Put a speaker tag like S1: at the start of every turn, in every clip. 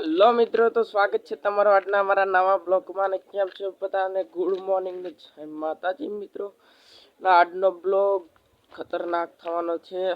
S1: Hello મિત્રો, તો સ્વાગત છે તમારો આજના અમારા નવા બ્લોગમાં. ને કેમ છો બધાને ગુડ મોર્નિંગ ને જય માતાજી મિત્રો. આજનો બ્લોગ ખતરનાક થવાનો છે.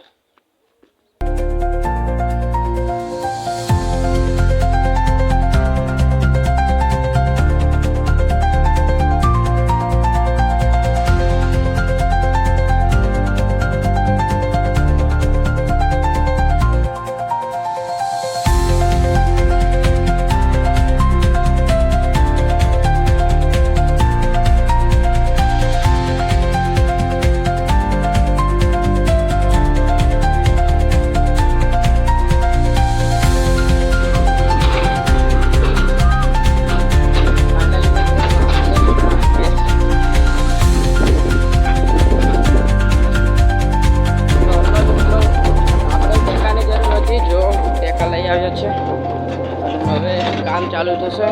S1: ચાલુ થશે.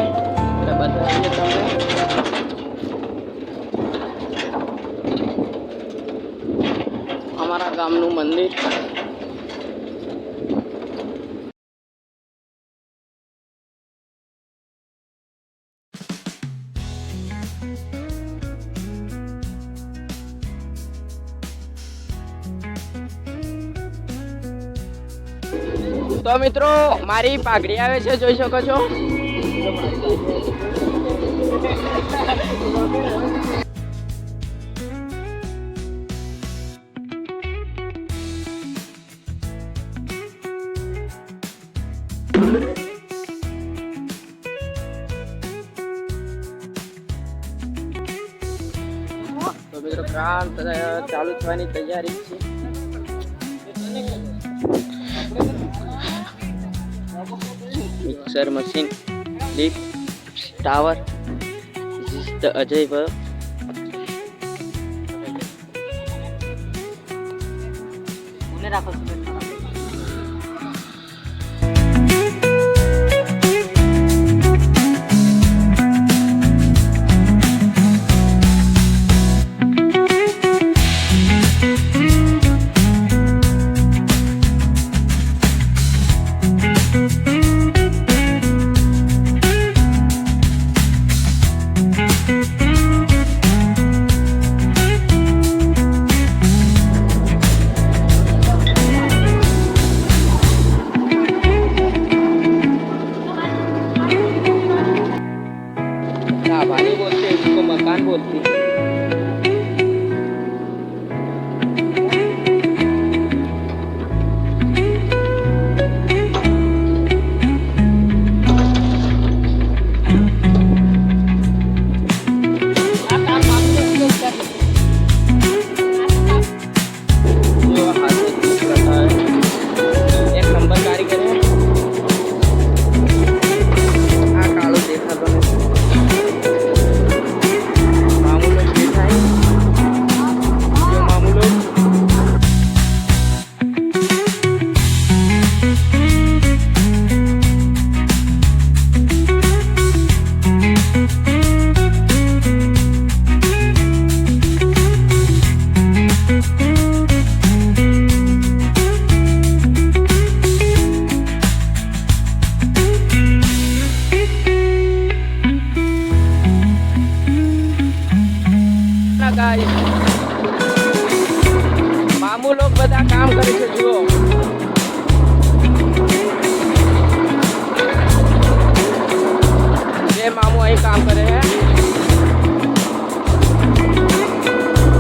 S1: એટલે બતાવીએ તમને અમારા ગામનું મંદિર. તો મિત્રો, મારી પાઘડી આવે છે, જોઈ શકો છો. તો મિત્રો કામ ત- ચાલુ થવાની તૈયારી છે mixer machine lift tower. Is the Ajay ભર ढाबा नहीं बोलते इसको मकान बोलते हैं ગાઈસ મામુ લોકો બધા કામ કરે છે, જુઓ. જે મામુ અહીં કામ કરે હે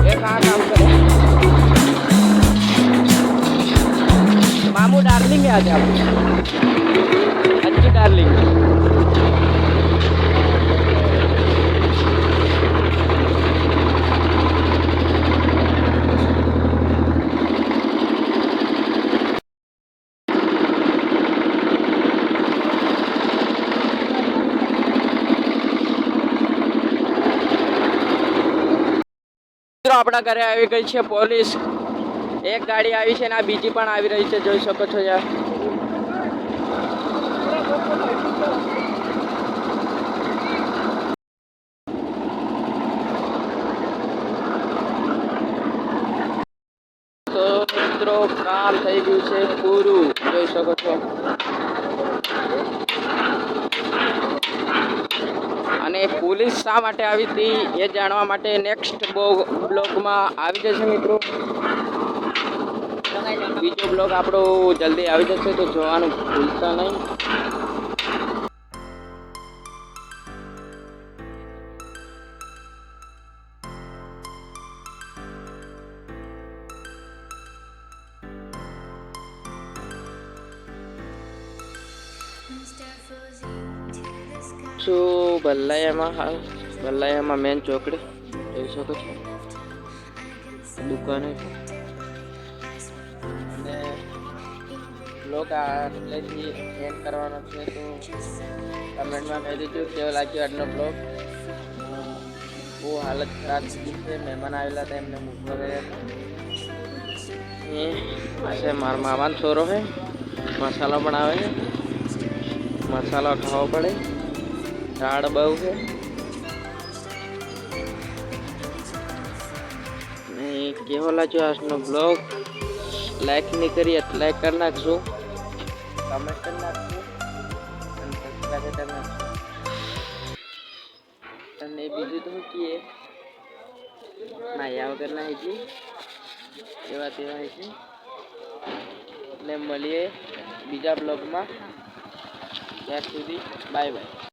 S1: એ કहाँ કામ કરે મામુ ડાર્લિંગ આજે આપણે આપણા ઘરે આવી ગઈ છે પોલીસ. એક ગાડી આવી છે ને આ બીજી પણ આવી રહી છે, જોઈ શકો છો યાર. તો મિત્રો, કામ થઈ ગયું છે પૂરું, જોઈ શકો છો. અને પોલીસ શા માટે આવી હતી એ જાણવા માટે નેક્સ્ટ બ્લોગમાં આવી જશે મિત્રો. બીજો બ્લોગ આપણો જલ્દી આવી જશે તો જોવાનું ભૂલતા નહીં. છું બલ્લાયામાં હાલ બલ્લાયામાં મેન ચોકડી. જોઈ શકો છો. દુકાને. અને બ્લોગ આટલેથી એન્ડ કરવાનો છે, તો કમેન્ટમાં કહી દીધું કેવો લાગ્યો આજનો બ્લોગ બહુ હાલત ખરાબ થઈ છે. મહેમાન આવેલા હતા, એમને મૂકવા ગયા હતા. એ મારા મામાનો છોરો છે. મસાલો બનાવે છે. મસાલો ખાવો પડે. ઝાડ બહુ છે. કેવો લાગ્યો આજનો બ્લોગ લાઈક નહીં કરી લાઈક કરી નાખજો કમેન્ટ કરી નાખજો અને બીજું તો શું કહીએ વગર ના હતી એવા તેવા હેજી. એટલે મળીએ બીજા બ્લોગમાં ત્યાં સુધી બાય બાય